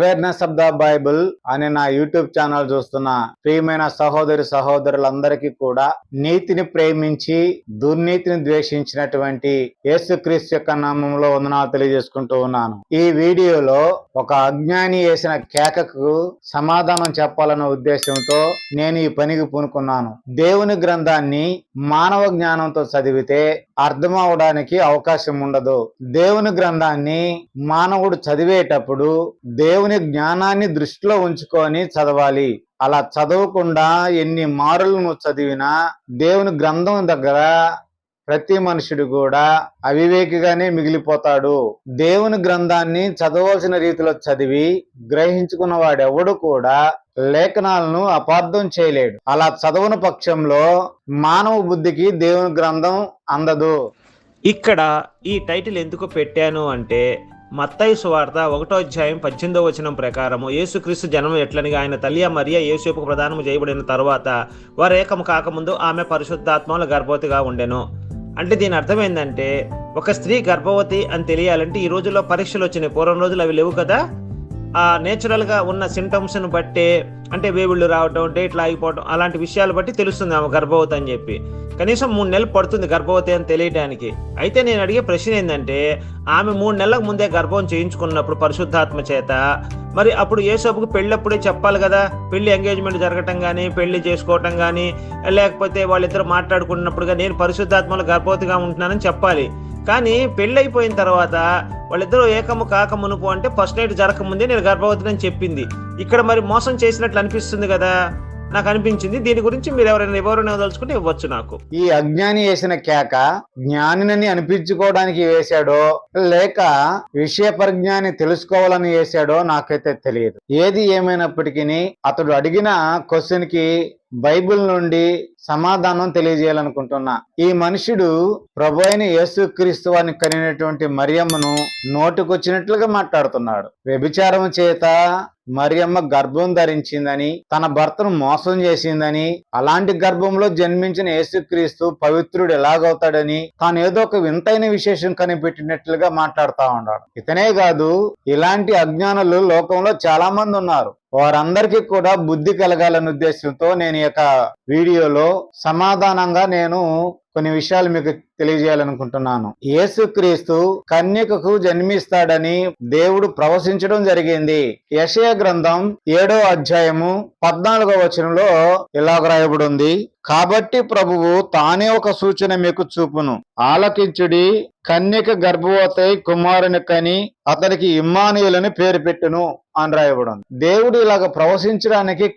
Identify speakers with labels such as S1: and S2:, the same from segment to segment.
S1: Awareness of the Bible అనే నా YouTube channel చూస్తున్న ప్రియమైన సహోదరి సహోదరులందరికీ కూడా నీతిని ప్రేమించి దుర్నీతిని ద్వేషించినటువంటి యేసుక్రీస్తు యొక్క నామంలో వందనాలు తెలియజేసుకుంటూ ఉన్నాను. ఈ వీడియోలో ఒక అజ్ఞాని వేసిన కేకకు సమాధానం చెప్పాలన్న ఉద్దేశంతో నేను ఈ పనికి పూనుకున్నాను. దేవుని గ్రంథాన్ని మానవ జ్ఞానంతో చదివితే అర్థం అవడానికి అవకాశం ఉండదు. దేవుని గ్రంథాన్ని మానవుడు చదివేటప్పుడు దేవుని జ్ఞానాన్ని దృష్టిలో ఉంచుకొని చదవాలి. అలా చదవకుండా ఎన్ని మారులు నువ్వు చదివినా దేవుని గ్రంథం దగ్గర ప్రతి మనుషుడు కూడా అవివేకిగానే మిగిలిపోతాడు. దేవుని గ్రంథాన్ని చదవలసిన రీతిలో చదివి గ్రహించుకున్న వాడెవడు కూడా లేఖనాలను అపార్థం చేయలేడు. అలా చదవని పక్షంలో మానవ బుద్ధికి దేవుని గ్రంథం అందదు.
S2: ఇక్కడ ఈ టైటిల్ ఎందుకు పెట్టాను అంటే మత్తయి సువార్త ఒకటో అధ్యాయం పద్దెనిమిదో వచనం ప్రకారము యేసుక్రీస్తు జనం ఎట్లనిగా ఆయన తల్లి మరియ యేసుకు ప్రధానము చేయబడిన తర్వాత వారు ఏకము కాకముందు ఆమె పరిశుద్ధాత్మల గర్భవతిగా ఉండెను. అంటే దీని అర్థం ఏంటంటే ఒక స్త్రీ గర్భవతి అని తెలియాలంటే ఈ రోజుల్లో పరీక్షలు వచ్చినాయి. పూర్వం రోజులు అవి లేవు కదా? ఆ నేచురల్గా ఉన్న సింటమ్స్ను బట్టి అంటే వేవుళ్ళు రావటం డేట్ ఆగిపోవటం అలాంటి విషయాలు బట్టి తెలుస్తుంది ఆమె గర్భవతి అని చెప్పి. కనీసం మూడు నెలలు పడుతుంది గర్భవతి అని తెలియడానికి అయితే నేను అడిగే ప్రశ్న ఏంటంటే ఆమె మూడు నెలలకు ముందే గర్భం చేయించుకున్నప్పుడు పరిశుద్ధాత్మ చేత మరి అప్పుడు ఏసోపుకు పెళ్ళప్పుడే చెప్పాలి కదా? పెళ్ళి ఎంగేజ్మెంట్ జరగటం కానీ పెళ్ళి చేసుకోవటం కానీ లేకపోతే వాళ్ళిద్దరు మాట్లాడుకున్నప్పుడుగా నేను పరిశుద్ధాత్మలో గర్భవతిగా ఉంటున్నానని చెప్పాలి. కానీ పెళ్ళైపోయిన తర్వాత వాళ్ళిద్దరూ ఏకము కాక మునుపు అంటే ఫస్ట్ నైట్ జరగకముందే నేను గర్భవతిని చెప్పింది. ఇక్కడ మరి మోసం చేసినట్లు అనిపిస్తుంది కదా? నాకు అనిపించింది. దీని గురించి మీరు ఎవరైనా ఎవరైనా తలుచుకుంటే ఇవ్వచ్చు నాకు.
S1: ఈ అజ్ఞాని వేసిన కేక జ్ఞానినని అనిపించుకోవడానికి వేశాడో లేక విషయ పరిజ్ఞాని తెలుసుకోవాలని వేశాడో నాకైతే తెలియదు. ఏది ఏమైనప్పటికీ అతడు అడిగిన క్వశ్చన్కి బైబిల్ నుండి సమాధానం తెలియజేయాలనుకుంటున్నా. ఈ మనుషుడు ప్రభు అయిన యేసుక్రీస్తు వారిని కనినటువంటి మరియమ్మను నోటుకొచ్చినట్లుగా మాట్లాడుతున్నాడు. వ్యభిచారం చేత మరియమ్మ గర్భం ధరించిందని తన భర్తను మోసం చేసిందని అలాంటి గర్భంలో జన్మించిన యేసుక్రీస్తు పవిత్రుడు ఎలాగవుతాడని తాను ఏదో ఒక వింతైన విశేషం కనిపెట్టినట్లుగా మాట్లాడుతూ ఉన్నాడు. ఇతనే కాదు ఇలాంటి అజ్ఞానులు లోకంలో చాలా మంది ఉన్నారు. వారందరికీ కూడా బుద్ధి కలగాలనే ఉద్దేశంతో నేను ఈ యొక్క వీడియోలో సమాధానంగా నేను కొన్ని విషయాలు మీకు తెలియజేయాలనుకుంటున్నాను. యేసుక్రీస్తు కన్యకకు జన్మిస్తాడని దేవుడు ప్రవశించడం జరిగింది. యశయ గ్రంథం ఏడో అధ్యాయము పద్నాలుగో వచనంలో ఇలాగ రాయబడి ఉంది కాబట్టి ప్రభువు తానే ఒక సూచన మీకు చూపును. ఆలకించుడి కన్యక గర్భవతి కుమారుని కని అతనికి ఇమ్మానుయులని పేరు పెట్టును. అని రాయబడి ఉంది దేవుడు ఇలాగ ప్రవశించడానికి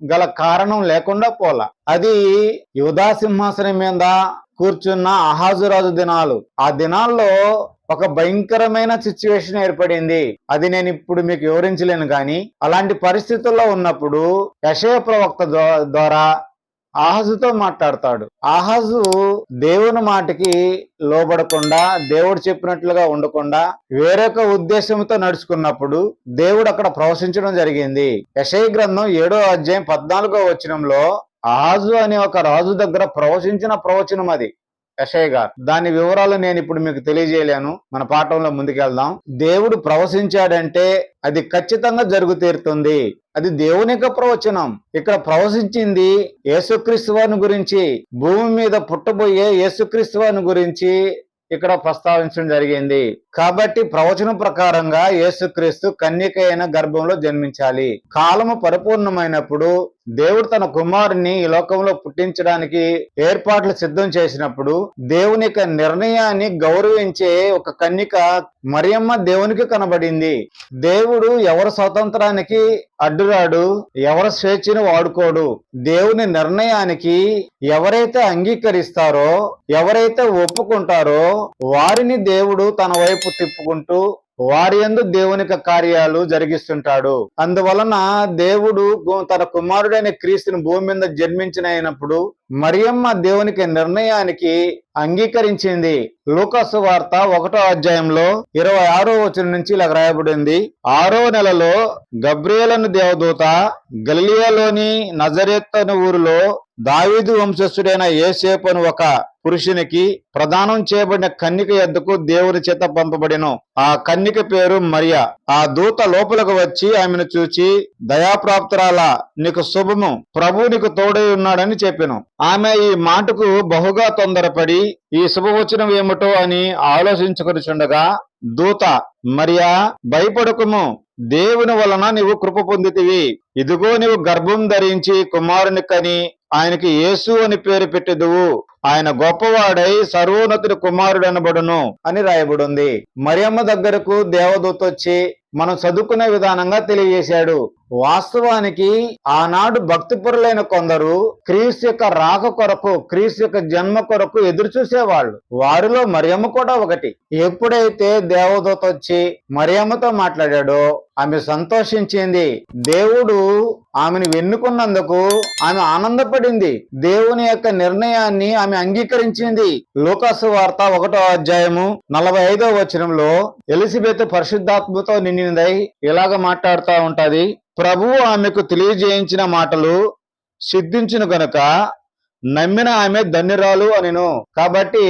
S1: గల కారణం లేకుండా పోలా. అది యువదా సింహాసనం మీద కూర్చున్న అహాజురాజు దినాలు. ఆ దినాల్లో ఒక భయంకరమైన సిచ్యువేషన్ ఏర్పడింది. అది నేను ఇప్పుడు మీకు వివరించలేను కానీ అలాంటి పరిస్థితుల్లో ఉన్నప్పుడు యశయ ప్రవక్త ద్వారా ఆహాజుతో మాట్లాడతాడు. ఆహాజు దేవుని మాటకి లోబడకుండా దేవుడు చెప్పినట్లుగా ఉండకుండా వేరొక ఉద్దేశంతో నడుచుకున్నప్పుడు దేవుడు అక్కడ ప్రవశించడం జరిగింది. యశయ గ్రంథం ఏడో అధ్యాయం పద్నాలుగో వచనంలో ఆహాజు అనే ఒక రాజు దగ్గర ప్రవచించిన ప్రవచనం అది యశయ్య గారు. దాని వివరాలు నేను ఇప్పుడు మీకు తెలియజేయలేను. మన పాఠంలో ముందుకెళ్దాం. దేవుడు ప్రవశించాడంటే అది ఖచ్చితంగా జరుగు తీరుతుంది. అది దేవుని యొక్క ప్రవచనం. ఇక్కడ ప్రవశించింది యేసుక్రీస్తువాని గురించి భూమి మీద పుట్టబోయే యేసుక్రీస్తు వారిని గురించి ఇక్కడ ప్రస్తావించడం జరిగింది. కాబట్టి ప్రవచనం ప్రకారంగా యేసుక్రీస్తు కన్యక అయిన గర్భంలో జన్మించాలి. కాలము పరిపూర్ణమైనప్పుడు దేవుడు తన కుమారుని ఈ లోకంలో పుట్టించడానికి ఏర్పాట్లు సిద్ధం చేసినప్పుడు దేవుని యొక్క నిర్ణయాన్ని గౌరవించే ఒక కన్యక మరియమ్మ దేవునికి కనబడింది. దేవుడు ఎవరి స్వతంత్రానికి అడ్డురాడు ఎవరి స్వేచ్ఛను వాడుకోడు దేవుని నిర్ణయానికి ఎవరైతే అంగీకరిస్తారో ఎవరైతే ఒప్పుకుంటారో వారిని దేవుడు తన వైపు తిప్పుకుంటూ వారి యందు దేవుని కార్యాలు జరిగిస్తుంటాడు. అందువలన దేవుడు తన కుమారుడైన క్రీస్తుని భూమి మీద జన్మించిన అయినప్పుడు మరియమ్మ దేవునికి నిర్ణయానికి అంగీకరించింది. లూకాసు వార్త ఒకటో అధ్యాయంలో ఇరవై ఆరో వచనం నుంచి ఇలా రాయబడింది ఆరో నెలలో గబ్రియేలను దేవదూత గలియాలోని నజరెత్తను ఊరిలో దావీదు వంశస్థుడైన ఏసేపను ఒక పురుషునికి ప్రదానం చేయబడిన కన్నిక ఎద్దకు దేవుని చేత పంపబడిను. ఆ కన్నిక పేరు మరియా. ఆ దూత లోపలకు వచ్చి ఆమెను చూచి దయాప్రాప్తురాల నీకు శుభము. ప్రభు నీకు తోడై ఉన్నాడని చెప్పాను. ఆమె ఈ మాటకు బహుగా తొందరపడి ఈ శుభవచనం ఏమిటో అని ఆలోచించుకొనిచుండగా దూత మరియా భయపడకుము. దేవుని వలన నీవు కృప పొందితివి. ఇదిగో నీవు గర్భం ధరించి కుమారుని కని ఆయనకి యేసు అని పేరు పెట్టెదువు. ఆయన గొప్పవాడై సర్వోన్నతుడి కుమారుడు అనబడును అని రాయబడింది. మరియమ్మ దగ్గరకు దేవదూత వచ్చి మనం చదువుకునే విధానంగా తెలియజేశాడు. వాస్తవానికి ఆనాడు భక్తిపరులైన కొందరు క్రీస్తు యొక్క రాక కొరకు క్రీస్తు యొక్క జన్మ కొరకు ఎదురు చూసేవాళ్ళు. వారిలో మరియమ్మ కూడా ఒకటి. ఎప్పుడైతే దేవదూత వచ్చి మరియమ్మతో మాట్లాడాడో ఆమె సంతోషించింది. దేవుడు ఆమెను వెన్నుకున్నందుకు ఆమె ఆనందపడింది. దేవుని యొక్క నిర్ణయాన్ని ఆమె అంగీకరించింది. లోకాసు వార్త ఒకటో అధ్యాయము నలభై ఐదో వచనంలో ఎలిజబెత్ పరిశుద్ధాత్మతో నిండినదై ఇలాగ మాట్లాడుతూ ఉంటది. ప్రభువు ఆమెకు తెలియజేయించిన మాటలు సిద్ధించును గనుక నమ్మిన ఆమె ధన్యురాలు అనిను. కాబట్టి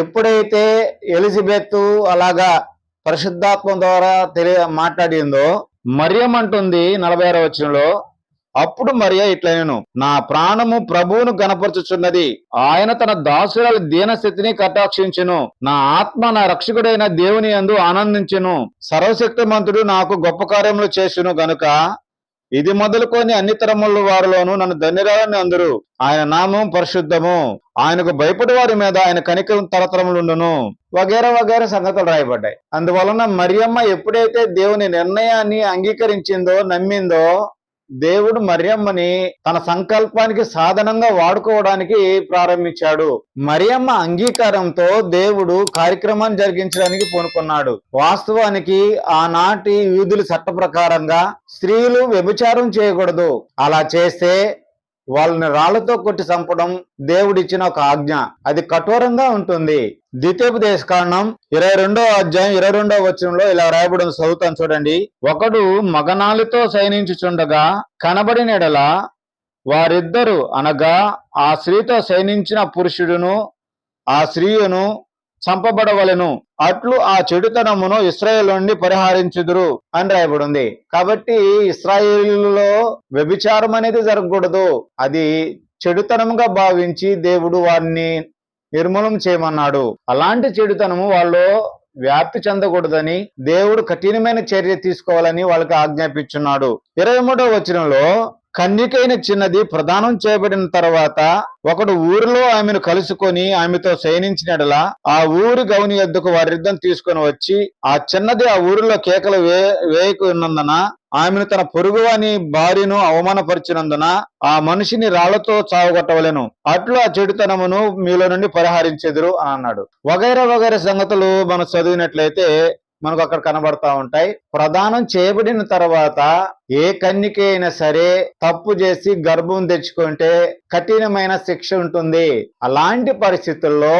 S1: ఎప్పుడైతే ఎలిజబెత్ అలాగా పరిశుద్ధాత్మ ద్వారా తెలియ మాట్లాడిందో మరియం అంటుంది నలభై ఆరో వచనంలో అప్పుడు మరియా ఇట్లయను నా ప్రాణము ప్రభువును గనపరచుచున్నది ఆయన తన దాసురాల దీనస్థితిని కటాక్షించును. నా ఆత్మ నా రక్షకుడైన దేవుని అందు ఆనందించును. సర్వశక్తిమంతుడు నాకు గొప్ప కార్యములు చేసును గనుక ఇది మొదలుకొని అన్ని తరముల వారిలోనూ నన్ను ధన్యరాలని అందరు. ఆయన నామం పరిశుద్ధము. ఆయనకు భయపడి వారి మీద ఆయన కనికరం తరతరములుండును. వగేర వగేర సంగతులు రాయబడ్డాయి. అందువలన మరియమ్మ ఎప్పుడైతే దేవుని నిర్ణయాన్ని అంగీకరించిందో నమ్మిందో దేవుడు మరియమ్మని తన సంకల్పానికి సాధనంగా వాడుకోవడానికి ప్రారంభించాడు. మరియమ్మ అంగీకారంతో దేవుడు కార్యక్రమాన్ని జరిగించడానికి పూనుకున్నాడు. వాస్తవానికి ఆనాటి వీధుల చట్ట ప్రకారంగా స్త్రీలు వ్యభిచారం చేయకూడదు. అలా చేస్తే వాళ్ళని రాళ్ళతో కొట్టి చంపడం దేవుడిచ్చిన ఒక ఆజ్ఞ. అది కఠోరంగా ఉంటుంది. ద్వితీయోపదేశ కారణం ఇరవై రెండో అధ్యాయం ఇరవై రెండో వచనంలో ఇలా రాయబడిన చదువుతాను చూడండి. ఒకడు మగనాలితో సైనించుచుండగా కనబడిన ఎడల వారిద్దరు అనగా ఆ స్త్రీతో సైనించిన పురుషుడును ఆ స్త్రీయును చంపబడవలెను. అట్లు ఆ చెడుతనమును ఇస్రాయేల్ నుండి పరిహారించుదురు అని రాయబడింది. కాబట్టి ఇస్రాయేల్లో వ్యభిచారం అనేది జరగకూడదు. అది చెడుతనముగా భావించి దేవుడు వారిని నిర్మూలం చేయమన్నాడు. అలాంటి చెడుతనము వాళ్ళు వ్యాప్తి చెందకూడదని దేవుడు కఠినమైన చర్య తీసుకోవాలని వాళ్ళకి ఆజ్ఞాపించున్నాడు. ఇరవై మూడవ వచనంలో కన్యకైన చిన్నది ప్రదానం చేయబడిన తర్వాత ఒకడు ఊరిలో ఆమెను కలుసుకొని ఆమెతో శయనించినడలా ఆ ఊరి గౌని ఎద్దుకు వారిద్దం తీసుకొని వచ్చి ఆ చిన్నది ఆ ఊరిలో కేకలు వే వేయకున్నందున ఆమెను తన పొరుగువాని భార్యను అవమానపరిచినందున ఆ మనిషిని రాళ్ళతో చావగొట్టవలెను. అట్లు ఆ చెడుతనమును మీలో నుండి పరిహరించెదురు అన్నాడు. వగైరా వగైరా సంగతులు మనం చదివినట్లయితే మనకు అక్కడ కనబడతా ఉంటాయి. ప్రదానం చేయబడిన తర్వాత ఏ కన్యక అయినా సరే తప్పు చేసి గర్భం తెచ్చుకుంటే కఠినమైన శిక్ష ఉంటుంది. అలాంటి పరిస్థితుల్లో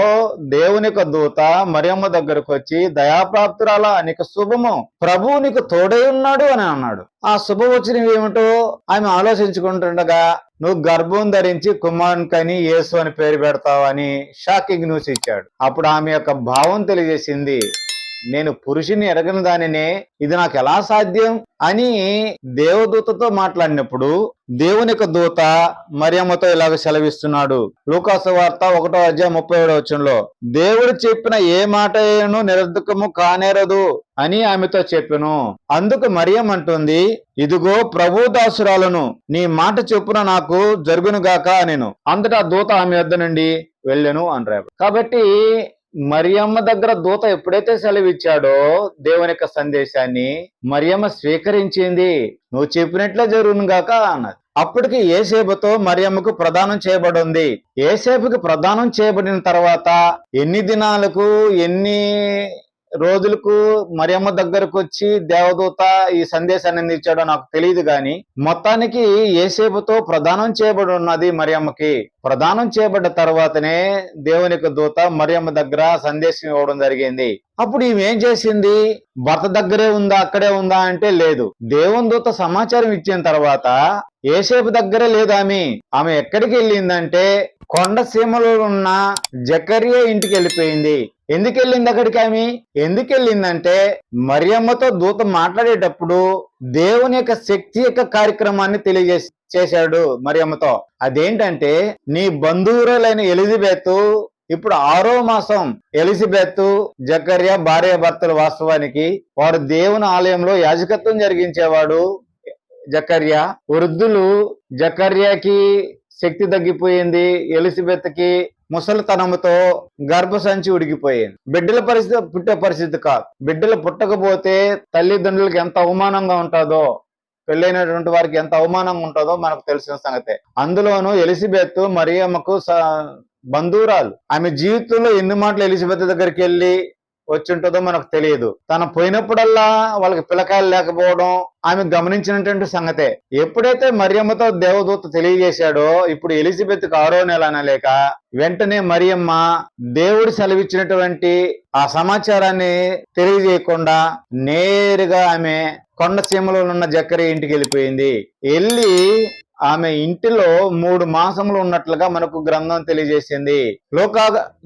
S1: దేవుని యొక్క దూత మరియమ్మ దగ్గరకు వచ్చి దయాప్రాప్తురాల నీకు శుభము. ప్రభువు నీకు తోడై ఉన్నాడు అని అన్నాడు. ఆ శుభవచనం ఏమిటో ఆమె ఆలోచించుకుంటుండగా నువ్వు గర్భం ధరించి కుమారునికని యేసు అని పేరు పెడతావు అని షాకింగ్ న్యూస్ ఇచ్చాడు. అప్పుడు ఆమె యొక్క భావం తెలియజేసింది నేను పురుషుని ఎరగని దానినే ఇది నాకు ఎలా సాధ్యం? అని దేవదూతతో మాట్లాడినప్పుడు దేవుని యొక్క దూత మరియమ్మతో ఇలాగ సెలవిస్తున్నాడు. లూకాసు వార్త ఒకటో అధ్యాయం ముప్పై ఏడో వచ్చంలో దేవుడు చెప్పిన ఏ మాట నిరర్ధకము కానేరదు అని ఆమెతో చెప్పాను. అందుకు మరియం అంటుంది ఇదిగో ప్రభు దాసురాలను నీ మాట చెప్పున నాకు జరుగును గాక నేను అంతటా దూత ఆమె వద్ద నుండి వెళ్ళాను అని కాబట్టి మరియమ్మ దగ్గర దూత ఎప్పుడైతే సెలవిచ్చాడో దేవుని యొక్క సందేశాన్ని మరియమ్మ స్వీకరించింది. నువ్వు చెప్పినట్లే జరుగును గాక అన్నది. అప్పటికి ఏసేపుతో మరియమ్మకు ప్రదానం చేయబడింది. ఏసేపుకి ప్రదానం చేయబడిన తర్వాత ఎన్ని దినాలకు ఎన్ని రోజులకు మరియమ్మ దగ్గరకు వచ్చి దేవదూత ఈ సందేశాన్ని అందించాడో నాకు తెలియదు గాని మొత్తానికి ఏసేపుతో ప్రదానం చేయబడి ఉన్నది మరియమ్మకి ప్రదానం చేయబడ్డ తర్వాతనే దేవుని దూత మరియమ్మ దగ్గర సందేశం ఇవ్వడం జరిగింది. అప్పుడు ఈమె ఏం చేసింది? భర్త దగ్గరే ఉందా? అక్కడే ఉందా? అంటే లేదు. దేవుని దూత సమాచారం ఇచ్చిన తర్వాత ఏసేపు దగ్గరే లేదు ఆమె. ఆమె ఎక్కడికి వెళ్ళిందంటే కొండ సీమలో ఉన్న జకరియా ఇంటికి వెళ్ళిపోయింది. ఎందుకు వెళ్ళింది అక్కడికి ఆమె ఎందుకు వెళ్ళిందంటే మరియమ్మతో దూత మాట్లాడేటప్పుడు దేవుని యొక్క శక్తి యొక్క కార్యక్రమాన్ని తెలియజేసి చేశాడు మరియమ్మతో. అదేంటంటే నీ బంధువురాలైన ఎలిజబెత్ ఇప్పుడు ఆరో మాసం ఎలిజబెత్ జకర్య భార్య భర్తలు వాస్తవానికి వారు దేవుని ఆలయంలో యాజకత్వం జరిగించేవాడు జకర్య. వృద్ధులు జకర్యాకి శక్తి తగ్గిపోయింది ఎలిజబెత్కి ముసలితనముతో గర్భసంచి ఉడికిపోయింది. బిడ్డల పరిస్థితి పుట్టే పరిస్థితి కాదు. బిడ్డలు పుట్టకపోతే తల్లిదండ్రులకు ఎంత అవమానంగా ఉంటుందో పెళ్ళైనటువంటి వారికి ఎంత అవమానంగా ఉంటుందో మనకు తెలిసిన సంగతే. అందులోనూ ఎలిజబెత్ మరియమ్మకు స- బంధువురాలు. ఆమె జీవితంలో ఎన్ని మాటలు ఎలిజబెత్ దగ్గరికి వెళ్ళి వచ్చి ఉంటుందో మనకు తెలియదు. తను పోయినప్పుడల్లా వాళ్ళకి పిల్లకాయలు లేకపోవడం ఆమె గమనించినటువంటి సంగతే. ఎప్పుడైతే మరియమ్మతో దేవదూత తెలియజేశాడో ఇప్పుడు ఎలిజబెత్ ఆరో నెల అనలేక వెంటనే మరియమ్మ దేవుడు సెలవిచ్చినటువంటి ఆ సమాచారాన్ని తెలియజేయకుండా నేరుగా ఆమె కొండ సీమలో ఉన్న జక్కరి ఇంటికి వెళ్ళిపోయింది. వెళ్ళి ఆమె ఇంటిలో మూడు మాసములు ఉన్నట్లుగా మనకు గ్రంథం తెలియజేసింది. లోకా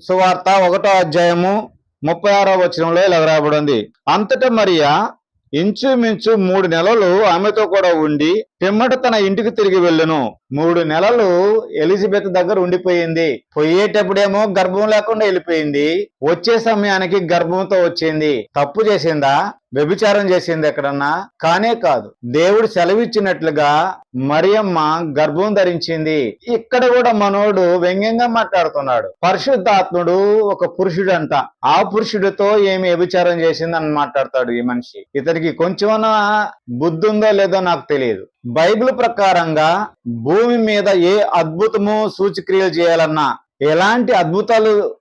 S1: సువార్త ఒకటో అధ్యాయము ముప్పై ఆరో వచనంలో ఇలా రాబడింది అంతటా మరియా ఇంచుమించు మూడు నెలలు ఆమెతో కూడా ఉండి పిమ్మట తన ఇంటికి తిరిగి వెళ్ళును. మూడు నెలలు ఎలిజబెత్ దగ్గర ఉండిపోయింది. పోయేటప్పుడేమో గర్భం లేకుండా వెళ్ళిపోయింది. వచ్చే సమయానికి గర్భంతో వచ్చింది. తప్పు చేసిందా? వ్యభిచారం చేసింది ఎక్కడన్నా? కానే కాదు. దేవుడు సెలవిచ్చినట్లుగా మరియమ్మ గర్భం ధరించింది. ఇక్కడ కూడా మనోడు వ్యంగ్యంగా మాట్లాడుతున్నాడు. పరిశుద్ధాత్ముడు ఒక పురుషుడంట. ఆ పురుషుడితో ఏమి వ్యభిచారం చేసింది అని మాట్లాడతాడు ఈ మనిషి. ఇతనికి కొంచెమన్నా బుద్ధి ఉందో లేదో నాకు తెలియదు. బైబిల్ ప్రకారంగా భూమి మీద ఏ అద్భుతము సూచక్రియలు చేయాలన్నా ఎలాంటి అద్భుతాలు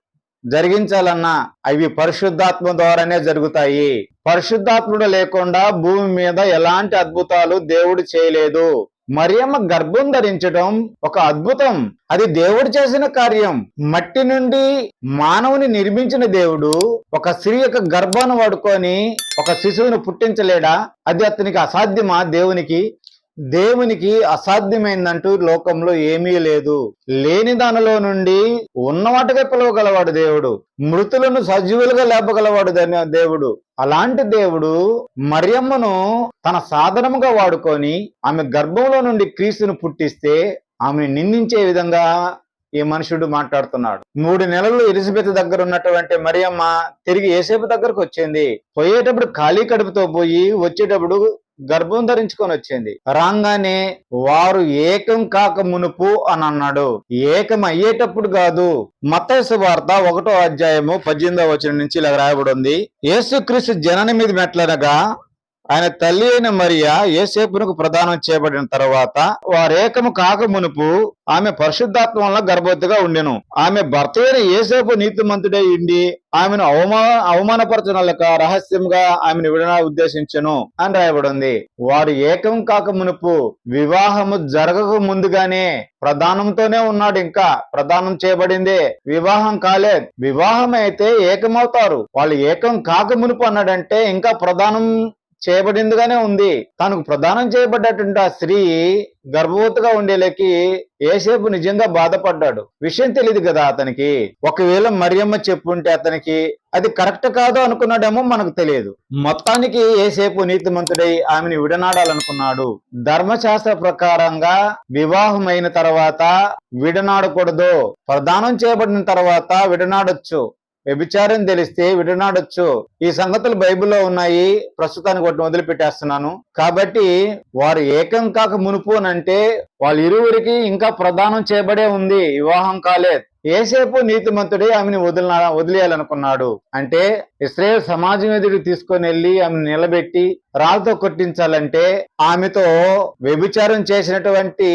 S1: జరిగించాలన్నా అవి పరిశుద్ధాత్మ ద్వారానే జరుగుతాయి. పరిశుద్ధాత్ముడు లేకుండా భూమి మీద ఎలాంటి అద్భుతాలు దేవుడు చేయలేదు. మరియమ్మ గర్భం ధరించడం ఒక అద్భుతం. అది దేవుడు చేసిన కార్యం. మట్టి నుండి మానవుని నిర్మించిన దేవుడు ఒక స్త్రీ యొక్క గర్భాన్ని వాడుకొని ఒక శిశువును పుట్టించలేడా? అది అతనికి అసాధ్యమా దేవునికి? దేవునికి అసాధ్యమైందంటూ లోకంలో ఏమీ లేదు. లేని దానిలో నుండి ఉన్నవాటిగా పిలవగలవాడు దేవుడు. మృతులను సజీవులుగా లేపగలవాడు దేవుడు. అలాంటి దేవుడు మరియమ్మను తన సాధనముగా వాడుకొని ఆమె గర్భంలో నుండి క్రీస్తును పుట్టిస్తే ఆమెను నిందించే విధంగా ఈ మనుషుడు మాట్లాడుతున్నాడు. మూడు నెలలు ఎలిజబెత్ దగ్గర ఉన్నటువంటి మరియమ్మ తిరిగి ఏసేపు దగ్గరకు వచ్చింది. పోయేటప్పుడు ఖాళీ కడుపుతో పోయి వచ్చేటప్పుడు గర్భం ధరించుకొని వచ్చింది. రాగానే వారు ఏకం కాక మునుపు అని అన్నాడు ఏకం అయ్యేటప్పుడు కాదు. మత్తయి వార్త ఒకటో అధ్యాయము పద్దెనిమిదవ వచనం నుంచి ఇలా రాయబడి ఉంది. యేసుక్రీస్తు జనని మీద మెట్లనగా ఆయన తల్లి అయిన మరియా ఏసేపునకు ప్రదానం చేయబడిన తర్వాత వారేకము కాక మునుపు ఆమె పరిశుద్ధాత్మ వలన గర్భవతిగా ఉండెను. ఆమె భర్త అయిన ఏసేపు నీతిమంతుడై ఉండి ఆమెను అవమా అవమానపరచనలక రహస్యంగా ఆమెను విడనా ఉద్దేశించను అని రాయబడింది. వారు ఏకం కాక మునుపు వివాహము జరగక ముందుగానే ప్రధానంతోనే ఉన్నాడు. ఇంకా ప్రదానం చేయబడింది వివాహం కాలేదు వివాహం అయితే ఏకమవుతారు. వాళ్ళు ఏకం కాక మునుపు అన్నాడంటే ఇంకా ప్రధానం చేయబడిందిగానే ఉంది. తనకు ప్రదానం చేయబడ్డటువంటి ఆ స్త్రీ గర్భవతిగా ఉండేలకి ఏసేపు నిజంగా బాధపడ్డాడు. విషయం తెలియదు కదా అతనికి. ఒకవేళ మరియమ్మ చెప్పుంటే అతనికి అది కరెక్ట్ కాదు అనుకున్నాడేమో మనకు తెలియదు. మొత్తానికి ఏసేపు నీతిమంతుడై ఆమెను విడనాడాలనుకున్నాడు. ధర్మశాస్త్ర ప్రకారంగా వివాహం అయిన తర్వాత విడనాడకూడదు. ప్రదానం చేయబడిన తర్వాత విడనాడొచ్చు. వ్యభిచారం తెలిస్తే విడనాడొచ్చు. ఈ సంగతులు బైబిల్లో ఉన్నాయి. ప్రస్తుతానికి వాటిని వదిలిపెట్టేస్తున్నాను. కాబట్టి వారు ఏకం కాక మునుపు అంటే వాళ్ళ ఇరువురికి ఇంకా ప్రదానం చేయబడే ఉంది. వివాహం కాలేదు ఏసేపు నీతిమంతుడే ఆమెను వదిలిన వదిలేయాలనుకున్నాడు. అంటే ఇస్రాయేల్ సమాజం ఎదురు తీసుకొని వెళ్ళి ఆమెను నిలబెట్టి రాళ్ళతో కొట్టించాలంటే ఆమెతో వ్యభిచారం చేసినటువంటి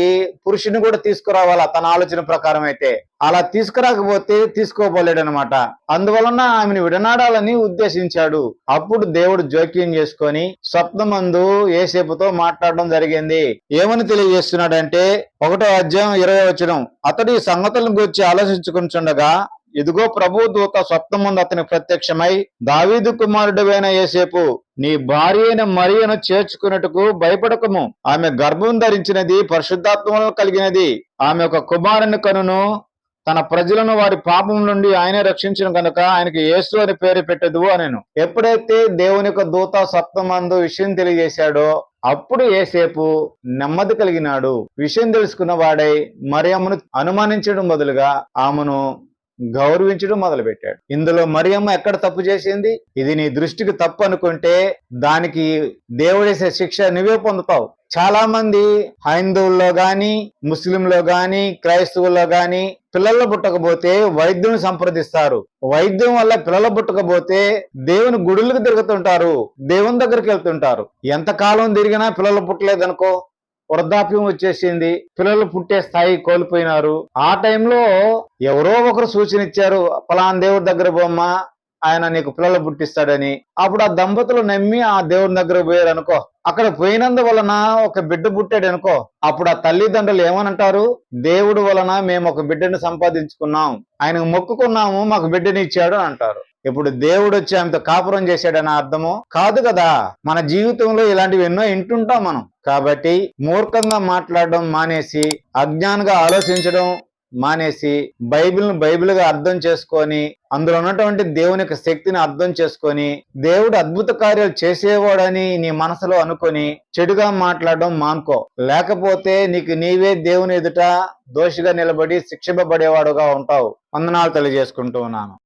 S1: పురుషుని కూడా తీసుకురావాలా? తన ఆలోచన ప్రకారం అయితే. అలా తీసుకురాకపోతే తీసుకోపోలేడు అనమాట అందువలన ఆమెను విడనాడాలని ఉద్దేశించాడు. అప్పుడు దేవుడు జోక్యం చేసుకొని స్వప్నమందు ఏసేపుతో మాట్లాడడం జరిగింది. ఏమని తెలియజేస్తున్నాడంటే ఒకటో అధ్యాయం ఇరవై వచనం. అతడు ఈ సంగతులను గురించి ఆలోచించుకుంటుండగా ఇదిగో ప్రభు దూత స్వప్నముందు అతని ప్రత్యక్షమై దావీదు కుమారుడువైన ఏసేపు నీ భార్య అయిన మరియను చేర్చుకున్నట్టుకు భయపడకము. ఆమె గర్భం ధరించినది పరిశుద్ధాత్మలో కలిగినది. ఆమె ఒక కుమారుని కనును తన ప్రజలను వారి పాపం నుండి ఆయనే రక్షించిన కనుక ఆయనకి యేసు అని పేరు పెట్టదు అనేను. ఎప్పుడైతే దేవుని యొక్క దూత సప్తమందు విషయం తెలియజేశాడో అప్పుడు ఏసేపు నెమ్మది కలిగినాడు. విషయం తెలుసుకున్న వాడై మరియమ్మను అనుమానించడం బదులుగా ఆమెను గౌరవించడం మొదలుపెట్టాడు. ఇందులో మరియమ్మ ఎక్కడ తప్పు చేసింది? ఇది నీ దృష్టికి తప్పు అనుకుంటే దానికి దేవుడేసే శిక్ష నువ్వే పొందుతావు. చాలా మంది హైందవుల్లో గాని ముస్లింలో గాని క్రైస్తవుల్లో గాని పిల్లలు పుట్టకపోతే వైద్యుని సంప్రదిస్తారు. వైద్యం వల్ల పిల్లలు పుట్టకపోతే దేవుని గుడులకు తిరుగుతుంటారు దేవుని దగ్గరికి వెళ్తుంటారు. ఎంతకాలం తిరిగినా పిల్లలు పుట్టలేదనుకో వృద్ధాప్యం వచ్చేసింది. పిల్లలు పుట్టే స్థాయి కోల్పోయినారు. ఆ టైంలో ఎవరో ఒకరు సూచన ఇచ్చారు పలానా దేవుడి దగ్గర బొమ్మ ఆయన నీకు పిల్లలు పుట్టిస్తాడని. అప్పుడు ఆ దంపతులు నమ్మి ఆ దేవుని దగ్గర పోయారు అనుకో. అక్కడ పోయినందువలన ఒక బిడ్డ పుట్టాడు అనుకో. అప్పుడు ఆ తల్లిదండ్రులు ఏమనంటారు? దేవుడు వలన మేము ఒక బిడ్డను సంపాదించుకున్నాం. ఆయనకు మొక్కుకున్నాము మాకు బిడ్డని ఇచ్చాడు అంటారు. ఇప్పుడు దేవుడు వచ్చి ఆమెతో కాపురం చేశాడని అర్థము? కాదు కదా. మన జీవితంలో ఇలాంటివి ఎన్నో వింటుంటాం మనం. కాబట్టి మూర్ఖంగా మాట్లాడడం మానేసి అజ్ఞానంగా ఆలోచించడం మానేసి బైబిల్ను బైబిల్గా అర్థం చేసుకొని అందులో ఉన్నటువంటి దేవుని యొక్క శక్తిని అర్థం చేసుకొని దేవుడు అద్భుత కార్యాలు చేసేవాడని నీ మనసులో అనుకొని చెడుగా మాట్లాడడం మానుకో. లేకపోతే నీకు నీవే దేవుని ఎదుట దోషిగా నిలబడి శిక్షింపబడేవాడుగా ఉంటావు. వందనాలు తెలియజేసుకుంటూ ఉన్నాను.